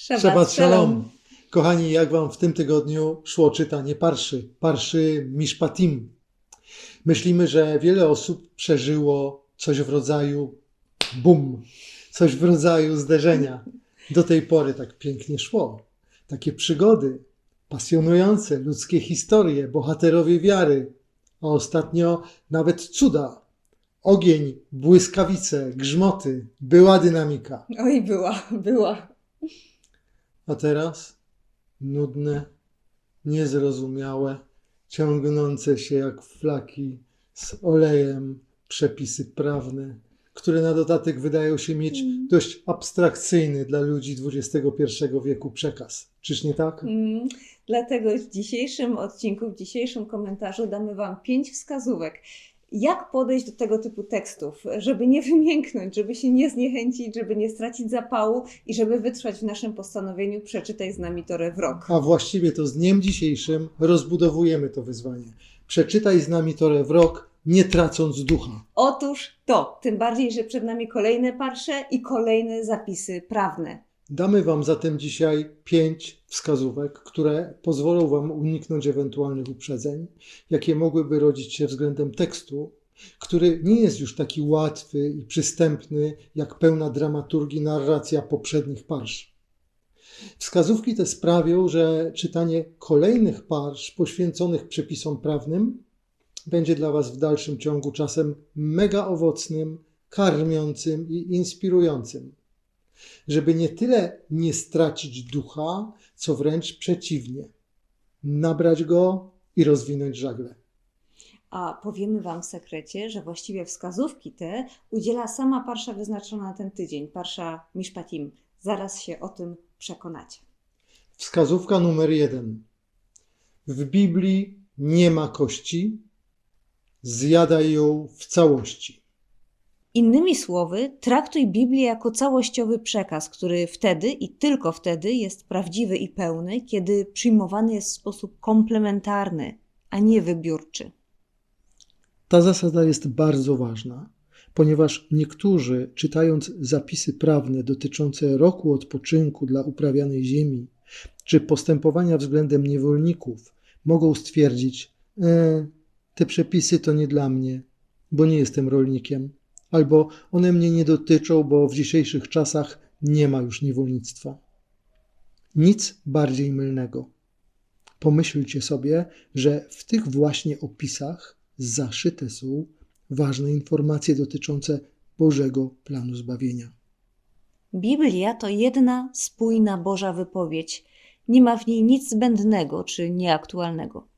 Shabbat shalom. Kochani, jak wam w tym tygodniu szło czytanie parszy, parszy Mishpatim? Myślimy, że wiele osób przeżyło coś w rodzaju bum, coś w rodzaju zderzenia. Do tej pory tak pięknie szło. Takie przygody, pasjonujące ludzkie historie, bohaterowie wiary, a ostatnio nawet cuda. Ogień, błyskawice, grzmoty, była dynamika. Oj, była, była. A teraz nudne, niezrozumiałe, ciągnące się jak flaki z olejem przepisy prawne, które na dodatek wydają się mieć dość abstrakcyjny dla ludzi XXI wieku przekaz. Czyż nie tak? Mm, dlatego w dzisiejszym odcinku, w dzisiejszym komentarzu damy Wam pięć wskazówek, jak podejść do tego typu tekstów, żeby nie wymięknąć, żeby się nie zniechęcić, żeby nie stracić zapału i żeby wytrwać w naszym postanowieniu przeczytaj z nami Torę w rok. A właściwie to z dniem dzisiejszym rozbudowujemy to wyzwanie. Przeczytaj z nami Torę w rok, nie tracąc ducha. Otóż to, tym bardziej, że przed nami kolejne parsze i kolejne zapisy prawne. Damy Wam zatem dzisiaj pięć wskazówek, które pozwolą Wam uniknąć ewentualnych uprzedzeń, jakie mogłyby rodzić się względem tekstu, który nie jest już taki łatwy i przystępny jak pełna dramaturgii narracja poprzednich parsz. Wskazówki te sprawią, że czytanie kolejnych parsz poświęconych przepisom prawnym będzie dla Was w dalszym ciągu czasem mega owocnym, karmiącym i inspirującym żeby nie tyle nie stracić ducha, co wręcz przeciwnie, nabrać go i rozwinąć żagle. A powiemy Wam w sekrecie, że właściwie wskazówki te udziela sama parsza wyznaczona na ten tydzień, parsza Mishpatim. Zaraz się o tym przekonacie. Wskazówka numer jeden. W Biblii nie ma kości, zjadaj ją w całości. Innymi słowy, traktuj Biblię jako całościowy przekaz, który wtedy i tylko wtedy jest prawdziwy i pełny, kiedy przyjmowany jest w sposób komplementarny, a nie wybiórczy. Ta zasada jest bardzo ważna, ponieważ niektórzy, czytając zapisy prawne dotyczące roku odpoczynku dla uprawianej ziemi, czy postępowania względem niewolników, mogą stwierdzić: e, Te przepisy to nie dla mnie, bo nie jestem rolnikiem, albo one mnie nie dotyczą, bo w dzisiejszych czasach nie ma już niewolnictwa. Nic bardziej mylnego. Pomyślcie sobie, że w tych właśnie opisach zaszyte są ważne informacje dotyczące Bożego planu zbawienia. Biblia to jedna spójna Boża wypowiedź. Nie ma w niej nic zbędnego czy nieaktualnego.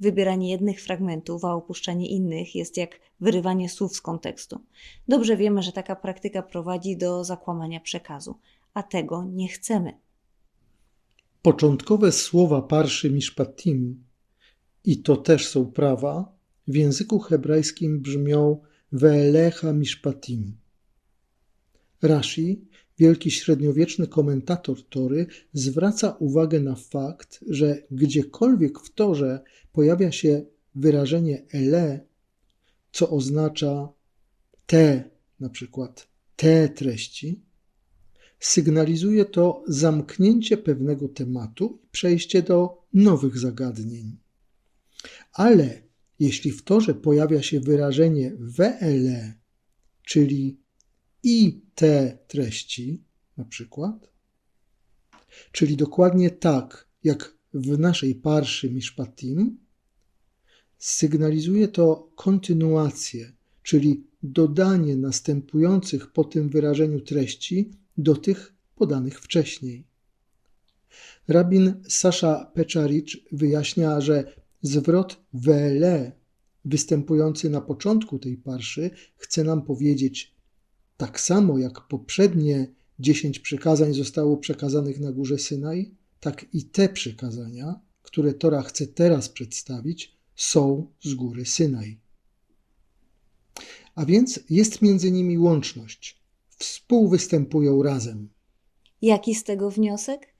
Wybieranie jednych fragmentów, a opuszczanie innych jest jak wyrywanie słów z kontekstu. Dobrze wiemy, że taka praktyka prowadzi do zakłamania przekazu, a tego nie chcemy. Początkowe słowa parszy Mishpatim, i to też są prawa, w języku hebrajskim brzmią Ve'elecha Mishpatim. Rashi, wielki średniowieczny komentator Tory, zwraca uwagę na fakt, że gdziekolwiek w Torze pojawia się wyrażenie ele, co oznacza te, na przykład te treści, sygnalizuje to zamknięcie pewnego tematu i przejście do nowych zagadnień. Ale jeśli w torze pojawia się wyrażenie wele, czyli i te treści, na przykład, czyli dokładnie tak, jak w naszej parszy Mishpatim, sygnalizuje to kontynuację, czyli dodanie następujących po tym wyrażeniu treści do tych podanych wcześniej. Rabin Sasza Peczaricz wyjaśnia, że zwrot wele występujący na początku tej parszy chce nam powiedzieć, tak samo jak poprzednie dziesięć przykazań zostało przekazanych na górze Synaj, tak i te przykazania, które Tora chce teraz przedstawić, są z góry Synaj. A więc jest między nimi łączność. Współwystępują razem. Jaki z tego wniosek?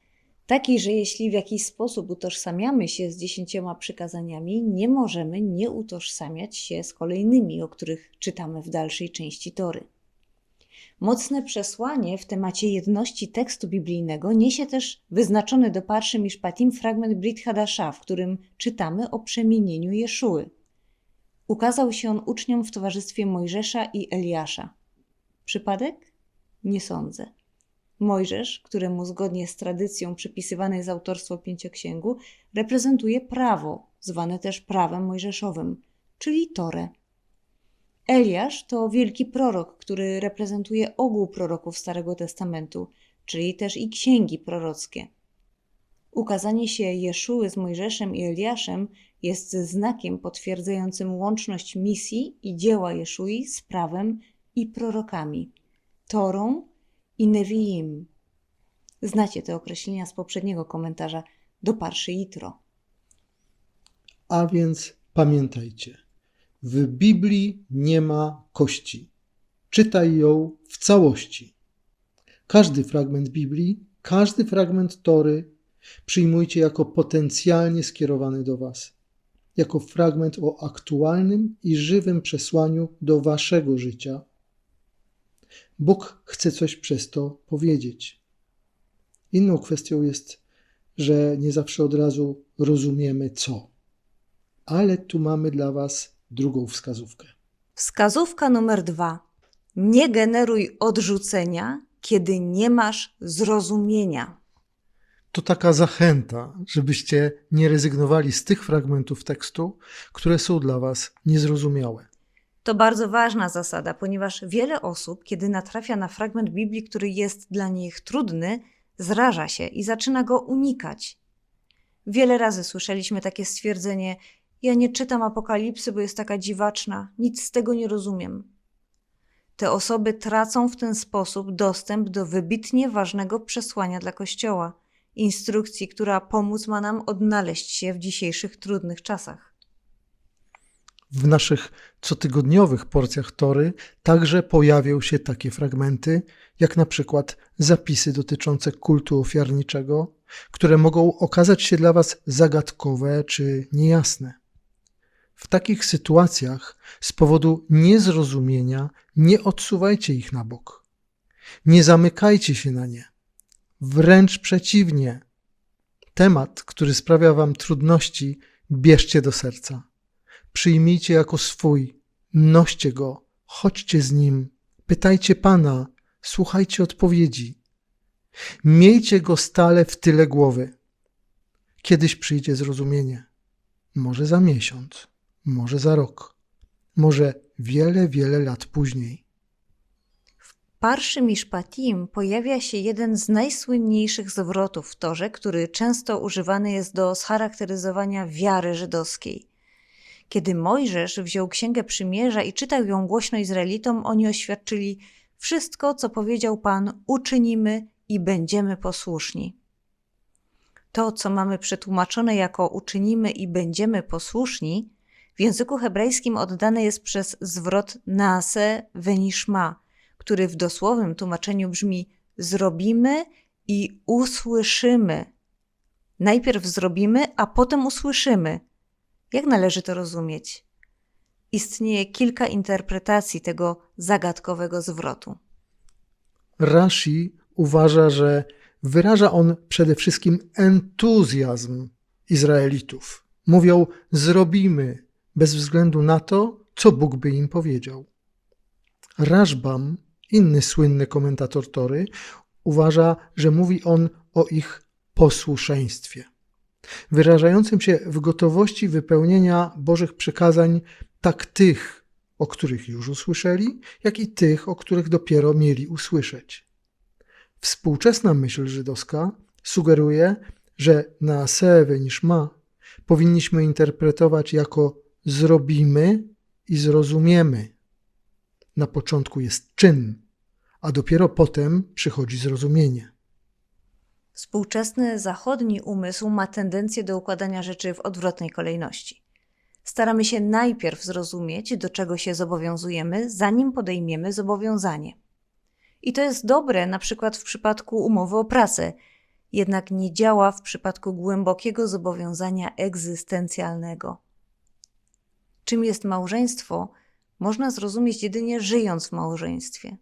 Taki, że jeśli w jakiś sposób utożsamiamy się z dziesięcioma przykazaniami, nie możemy nie utożsamiać się z kolejnymi, o których czytamy w dalszej części Tory. Mocne przesłanie w temacie jedności tekstu biblijnego niesie też wyznaczony do Parszy Mishpatim fragment Brit Hadasha, w którym czytamy o przemienieniu Jeszuły. Ukazał się on uczniom w towarzystwie Mojżesza i Eliasza. Przypadek? Nie sądzę. Mojżesz, któremu zgodnie z tradycją przypisywane jest autorstwo pięcioksięgu, reprezentuje prawo, zwane też prawem mojżeszowym, czyli Torę. Eliasz to wielki prorok, który reprezentuje ogół proroków Starego Testamentu, czyli też i księgi prorockie. Ukazanie się Jeszuły z Mojżeszem i Eliaszem jest znakiem potwierdzającym łączność misji i dzieła Jeszui z prawem i prorokami, Torą i Neviim. Znacie te określenia z poprzedniego komentarza do Parszy Jitro. A więc pamiętajcie, w Biblii nie ma kości. Czytaj ją w całości. Każdy fragment Biblii, każdy fragment Tory przyjmujcie jako potencjalnie skierowany do Was, jako fragment o aktualnym i żywym przesłaniu do Waszego życia. Bóg chce coś przez to powiedzieć. Inną kwestią jest, że nie zawsze od razu rozumiemy co. Ale tu mamy dla Was drugą wskazówkę. Wskazówka numer dwa. Nie generuj odrzucenia, kiedy nie masz zrozumienia. To taka zachęta, żebyście nie rezygnowali z tych fragmentów tekstu, które są dla Was niezrozumiałe. To bardzo ważna zasada, ponieważ wiele osób, kiedy natrafia na fragment Biblii, który jest dla nich trudny, zraża się i zaczyna go unikać. Wiele razy słyszeliśmy takie stwierdzenie: Ja nie czytam apokalipsy, bo jest taka dziwaczna, nic z tego nie rozumiem. Te osoby tracą w ten sposób dostęp do wybitnie ważnego przesłania dla Kościoła, instrukcji, która pomóc ma nam odnaleźć się w dzisiejszych trudnych czasach. W naszych cotygodniowych porcjach Tory także pojawią się takie fragmenty, jak na przykład zapisy dotyczące kultu ofiarniczego, które mogą okazać się dla Was zagadkowe czy niejasne. W takich sytuacjach z powodu niezrozumienia nie odsuwajcie ich na bok. Nie zamykajcie się na nie. Wręcz przeciwnie. Temat, który sprawia Wam trudności, bierzcie do serca. Przyjmijcie jako swój, noście go, chodźcie z nim, pytajcie Pana, słuchajcie odpowiedzi. Miejcie go stale w tyle głowy. Kiedyś przyjdzie zrozumienie. Może za miesiąc, może za rok, może wiele, wiele lat później. W Parszy Mishpatim pojawia się jeden z najsłynniejszych zwrotów w Torze, który często używany jest do scharakteryzowania wiary żydowskiej. Kiedy Mojżesz wziął Księgę Przymierza i czytał ją głośno Izraelitom, oni oświadczyli: Wszystko, co powiedział Pan, uczynimy i będziemy posłuszni. To, co mamy przetłumaczone jako uczynimy i będziemy posłuszni, w języku hebrajskim oddane jest przez zwrot naase venishma, który w dosłownym tłumaczeniu brzmi zrobimy i usłyszymy. Najpierw zrobimy, a potem usłyszymy. Jak należy to rozumieć? Istnieje kilka interpretacji tego zagadkowego zwrotu. Rashi uważa, że wyraża on przede wszystkim entuzjazm Izraelitów. Mówią: Zrobimy, bez względu na to, co Bóg by im powiedział. Rashbam, inny słynny komentator Tory, uważa, że mówi on o ich posłuszeństwie, wyrażającym się w gotowości wypełnienia Bożych przykazań, tak tych, o których już usłyszeli, jak i tych, o których dopiero mieli usłyszeć. Współczesna myśl żydowska sugeruje, że na Sewe niż ma powinniśmy interpretować jako zrobimy i zrozumiemy. Na początku jest czyn, a dopiero potem przychodzi zrozumienie. Współczesny zachodni umysł ma tendencję do układania rzeczy w odwrotnej kolejności. Staramy się najpierw zrozumieć, do czego się zobowiązujemy, zanim podejmiemy zobowiązanie. I to jest dobre na przykład w przypadku umowy o pracę, jednak nie działa w przypadku głębokiego zobowiązania egzystencjalnego. Czym jest małżeństwo, można zrozumieć jedynie żyjąc w małżeństwie.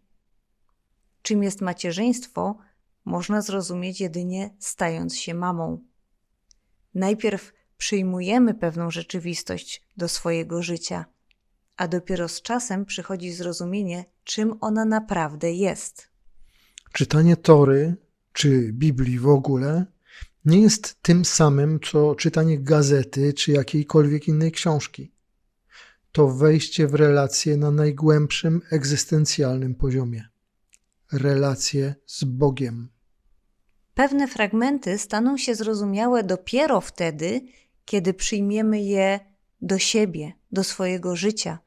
czym jest macierzyństwo, można zrozumieć jedynie stając się mamą. Najpierw przyjmujemy pewną rzeczywistość do swojego życia, a dopiero z czasem przychodzi zrozumienie, czym ona naprawdę jest. Czytanie Tory czy Biblii w ogóle nie jest tym samym, co czytanie gazety czy jakiejkolwiek innej książki. To wejście w relacje na najgłębszym egzystencjalnym poziomie relacje z Bogiem. Pewne fragmenty staną się zrozumiałe dopiero wtedy, kiedy przyjmiemy je do siebie, do swojego życia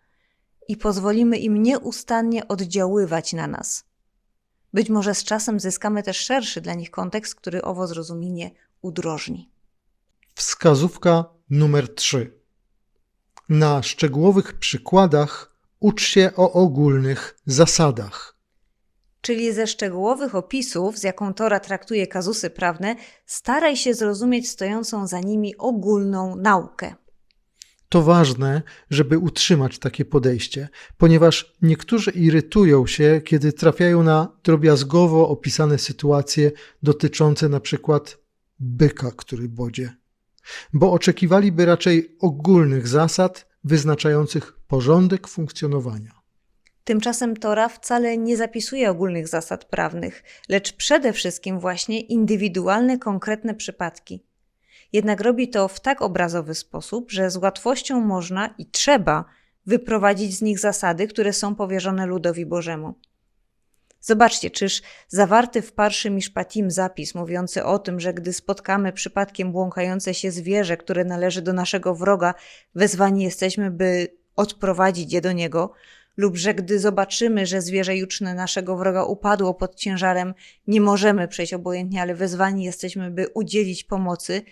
i pozwolimy im nieustannie oddziaływać na nas. Być może z czasem zyskamy też szerszy dla nich kontekst, który owo zrozumienie udrożni. Wskazówka numer 3. Na szczegółowych przykładach ucz się o ogólnych zasadach. Czyli ze szczegółowych opisów, z jaką Tora traktuje kazusy prawne, staraj się zrozumieć stojącą za nimi ogólną naukę. To ważne, żeby utrzymać takie podejście, ponieważ niektórzy irytują się, kiedy trafiają na drobiazgowo opisane sytuacje dotyczące na przykład byka, który bodzie, bo oczekiwaliby raczej ogólnych zasad wyznaczających porządek funkcjonowania. Tymczasem Tora wcale nie zapisuje ogólnych zasad prawnych, lecz przede wszystkim właśnie indywidualne, konkretne przypadki. Jednak robi to w tak obrazowy sposób, że z łatwością można i trzeba wyprowadzić z nich zasady, które są powierzone ludowi Bożemu. Zobaczcie, czyż zawarty w parszy Miszpatim zapis mówiący o tym, że gdy spotkamy przypadkiem błąkające się zwierzę, które należy do naszego wroga, wezwani jesteśmy, by odprowadzić je do niego, lub że gdy zobaczymy, że zwierzę juczne naszego wroga upadło pod ciężarem, nie możemy przejść obojętnie, ale wezwani jesteśmy, by udzielić pomocy,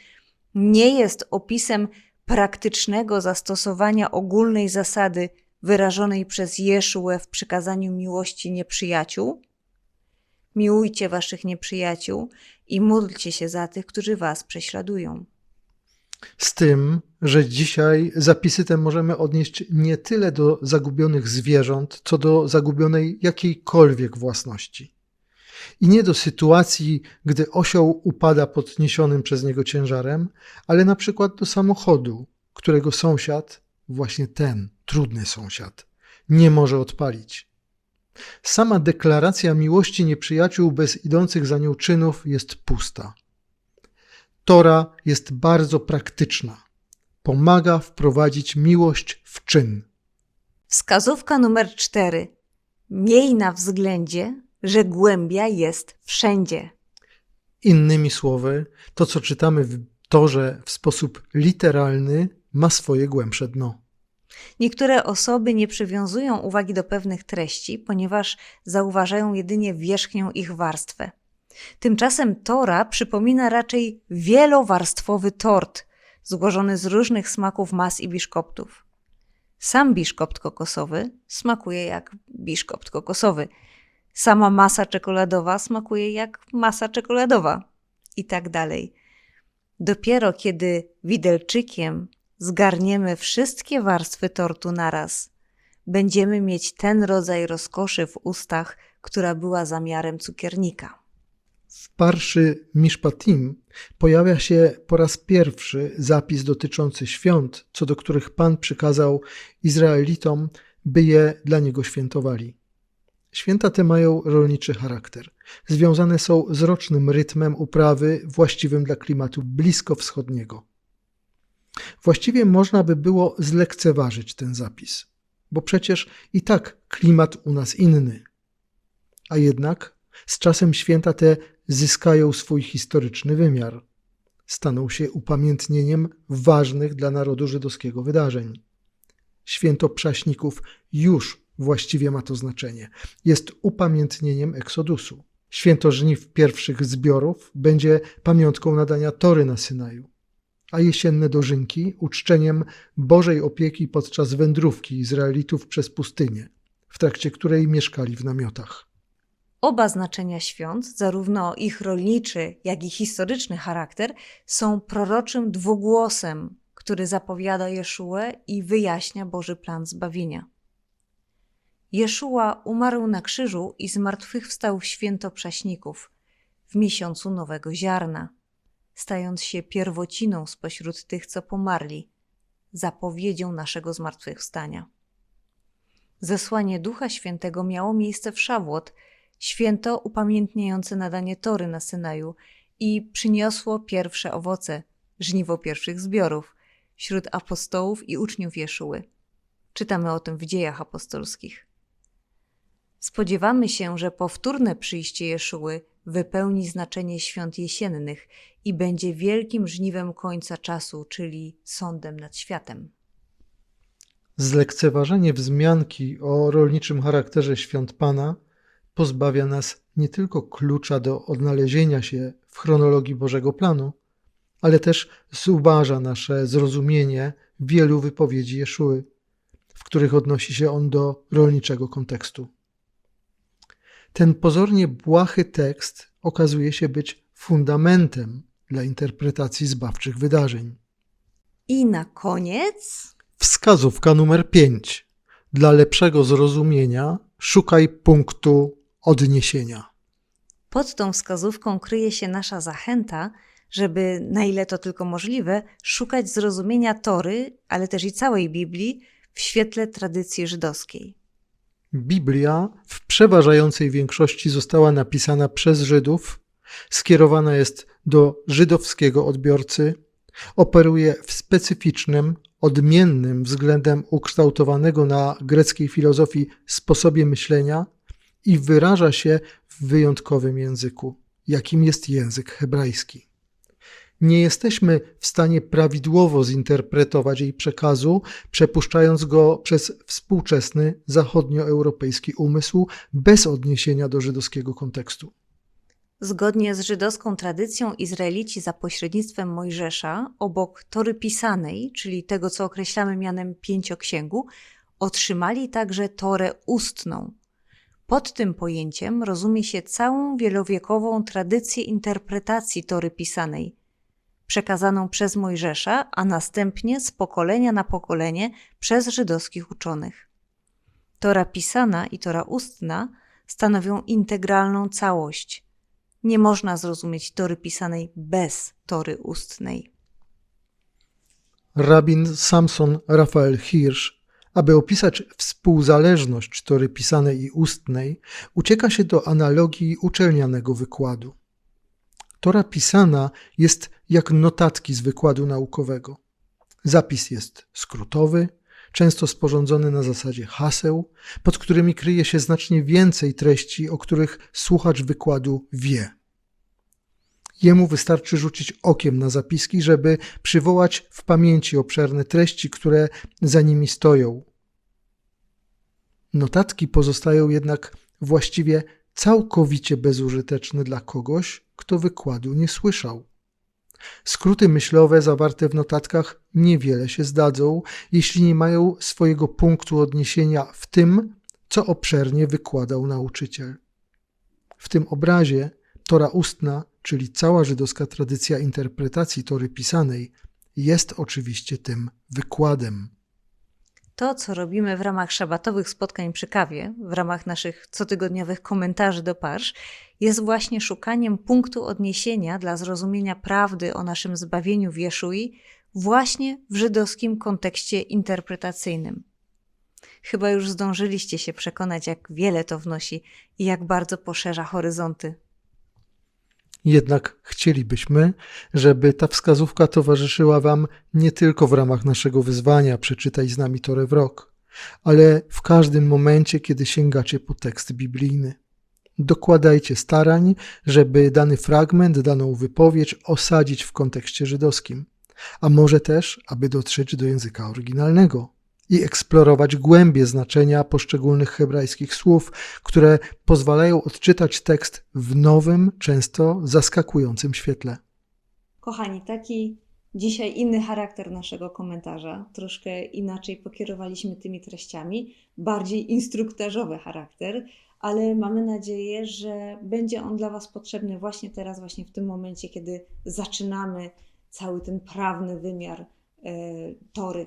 nie jest opisem praktycznego zastosowania ogólnej zasady wyrażonej przez Jeszułę w przykazaniu miłości nieprzyjaciół? Miłujcie waszych nieprzyjaciół i módlcie się za tych, którzy was prześladują. Z tym, że dzisiaj zapisy te możemy odnieść nie tyle do zagubionych zwierząt, co do zagubionej jakiejkolwiek własności. I nie do sytuacji, gdy osioł upada pod niesionym przez niego ciężarem, ale na przykład do samochodu, którego sąsiad, właśnie ten trudny sąsiad, nie może odpalić. Sama deklaracja miłości nieprzyjaciół bez idących za nią czynów jest pusta. Tora jest bardzo praktyczna. Pomaga wprowadzić miłość w czyn. Wskazówka numer cztery. Miej na względzie, że głębia jest wszędzie. Innymi słowy, to co czytamy w Torze w sposób literalny ma swoje głębsze dno. Niektóre osoby nie przywiązują uwagi do pewnych treści, ponieważ zauważają jedynie wierzchnią ich warstwę. Tymczasem Tora przypomina raczej wielowarstwowy tort, złożony z różnych smaków mas i biszkoptów. Sam biszkopt kokosowy smakuje jak biszkopt kokosowy. Sama masa czekoladowa smakuje jak masa czekoladowa. I tak dalej. Dopiero kiedy widelczykiem zgarniemy wszystkie warstwy tortu naraz, będziemy mieć ten rodzaj rozkoszy w ustach, która była zamiarem cukiernika. W parszy Mishpatim pojawia się po raz pierwszy zapis dotyczący świąt, co do których Pan przykazał Izraelitom, by je dla niego świętowali. Święta te mają rolniczy charakter. Związane są z rocznym rytmem uprawy właściwym dla klimatu bliskowschodniego. Właściwie można by było zlekceważyć ten zapis, bo przecież i tak klimat u nas inny. A jednak z czasem święta te zyskają swój historyczny wymiar. Staną się upamiętnieniem ważnych dla narodu żydowskiego wydarzeń. Święto Przaśników już właściwie ma to znaczenie. Jest upamiętnieniem Eksodusu. Święto żniw pierwszych zbiorów będzie pamiątką nadania Tory na Synaju, a jesienne dożynki uczczeniem Bożej opieki podczas wędrówki Izraelitów przez pustynię, w trakcie której mieszkali w namiotach. Oba znaczenia świąt, zarówno ich rolniczy, jak i historyczny charakter, są proroczym dwugłosem, który zapowiada Jeszułę i wyjaśnia Boży plan zbawienia. Jeszua umarł na krzyżu i zmartwychwstał w święto prześników, w miesiącu nowego ziarna, stając się pierwociną spośród tych, co pomarli, zapowiedzią naszego zmartwychwstania. Zesłanie Ducha Świętego miało miejsce w Szawłot, święto upamiętniające nadanie Tory na Synaju i przyniosło pierwsze owoce, żniwo pierwszych zbiorów, wśród apostołów i uczniów Jeszuły. Czytamy o tym w dziejach apostolskich. Spodziewamy się, że powtórne przyjście Jeszuły wypełni znaczenie świąt jesiennych i będzie wielkim żniwem końca czasu, czyli sądem nad światem. Zlekceważenie wzmianki o rolniczym charakterze świąt Pana pozbawia nas nie tylko klucza do odnalezienia się w chronologii Bożego planu, ale też zubaża nasze zrozumienie wielu wypowiedzi Jeszuły, w których odnosi się on do rolniczego kontekstu. Ten pozornie błahy tekst okazuje się być fundamentem dla interpretacji zbawczych wydarzeń. I na koniec Wskazówka numer 5. Dla lepszego zrozumienia szukaj punktu odniesienia. pod tą wskazówką kryje się nasza zachęta, żeby, na ile to tylko możliwe, szukać zrozumienia Tory, ale też i całej Biblii w świetle tradycji żydowskiej. Biblia w przeważającej większości została napisana przez Żydów, skierowana jest do żydowskiego odbiorcy, operuje w specyficznym, odmiennym względem ukształtowanego na greckiej filozofii sposobie myślenia i wyraża się w wyjątkowym języku, jakim jest język hebrajski. Nie jesteśmy w stanie prawidłowo zinterpretować jej przekazu, przepuszczając go przez współczesny zachodnioeuropejski umysł bez odniesienia do żydowskiego kontekstu. Zgodnie z żydowską tradycją Izraelici za pośrednictwem Mojżesza, obok Tory pisanej, czyli tego, co określamy mianem pięcioksięgu, otrzymali także Torę ustną. Pod tym pojęciem rozumie się całą wielowiekową tradycję interpretacji Tory pisanej, przekazaną przez Mojżesza, a następnie z pokolenia na pokolenie przez żydowskich uczonych. Tora pisana i Tora ustna stanowią integralną całość. Nie można zrozumieć Tory pisanej bez Tory ustnej. Rabin Samson Raphael Hirsch, aby opisać współzależność tory pisanej i ustnej, ucieka się do analogii uczelnianego wykładu. Tora pisana jest jak notatki z wykładu naukowego. Zapis jest skrótowy, często sporządzony na zasadzie haseł, pod którymi kryje się znacznie więcej treści, o których słuchacz wykładu wie. Jemu wystarczy rzucić okiem na zapiski, żeby przywołać w pamięci obszerne treści, które za nimi stoją. Notatki pozostają jednak właściwie całkowicie bezużyteczne dla kogoś, kto wykładu nie słyszał. Skróty myślowe zawarte w notatkach niewiele się zdadzą, jeśli nie mają swojego punktu odniesienia w tym, co obszernie wykładał nauczyciel. W tym obrazie Tora ustna, czyli cała żydowska tradycja interpretacji Tory pisanej, jest oczywiście tym wykładem. To, co robimy w ramach szabatowych spotkań przy kawie, w ramach naszych cotygodniowych komentarzy do parsz, jest właśnie szukaniem punktu odniesienia dla zrozumienia prawdy o naszym zbawieniu w Jeszui właśnie w żydowskim kontekście interpretacyjnym. Chyba już zdążyliście się przekonać, jak wiele to wnosi i jak bardzo poszerza horyzonty. Jednak chcielibyśmy, żeby ta wskazówka towarzyszyła Wam nie tylko w ramach naszego wyzwania Przeczytaj z nami Torę w rok, ale w każdym momencie, kiedy sięgacie po tekst biblijny. Dokładajcie starań, żeby dany fragment, daną wypowiedź osadzić w kontekście żydowskim, a może też, aby dotrzeć do języka oryginalnego i eksplorować głębie znaczenia poszczególnych hebrajskich słów, które pozwalają odczytać tekst w nowym, często zaskakującym świetle. Kochani, taki dzisiaj inny charakter naszego komentarza. Troszkę inaczej pokierowaliśmy tymi treściami, bardziej instruktażowy charakter, ale mamy nadzieję, że będzie on dla Was potrzebny właśnie teraz, właśnie w tym momencie, kiedy zaczynamy cały ten prawny wymiar e, tory.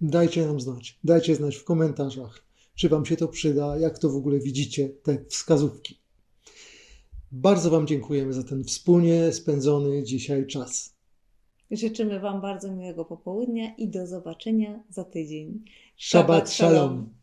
Dajcie nam znać, dajcie znać w komentarzach, czy Wam się to przyda, jak to w ogóle widzicie, te wskazówki. Bardzo Wam dziękujemy za ten wspólnie spędzony dzisiaj czas. Życzymy Wam bardzo miłego popołudnia i do zobaczenia za tydzień. Shabbat Shalom.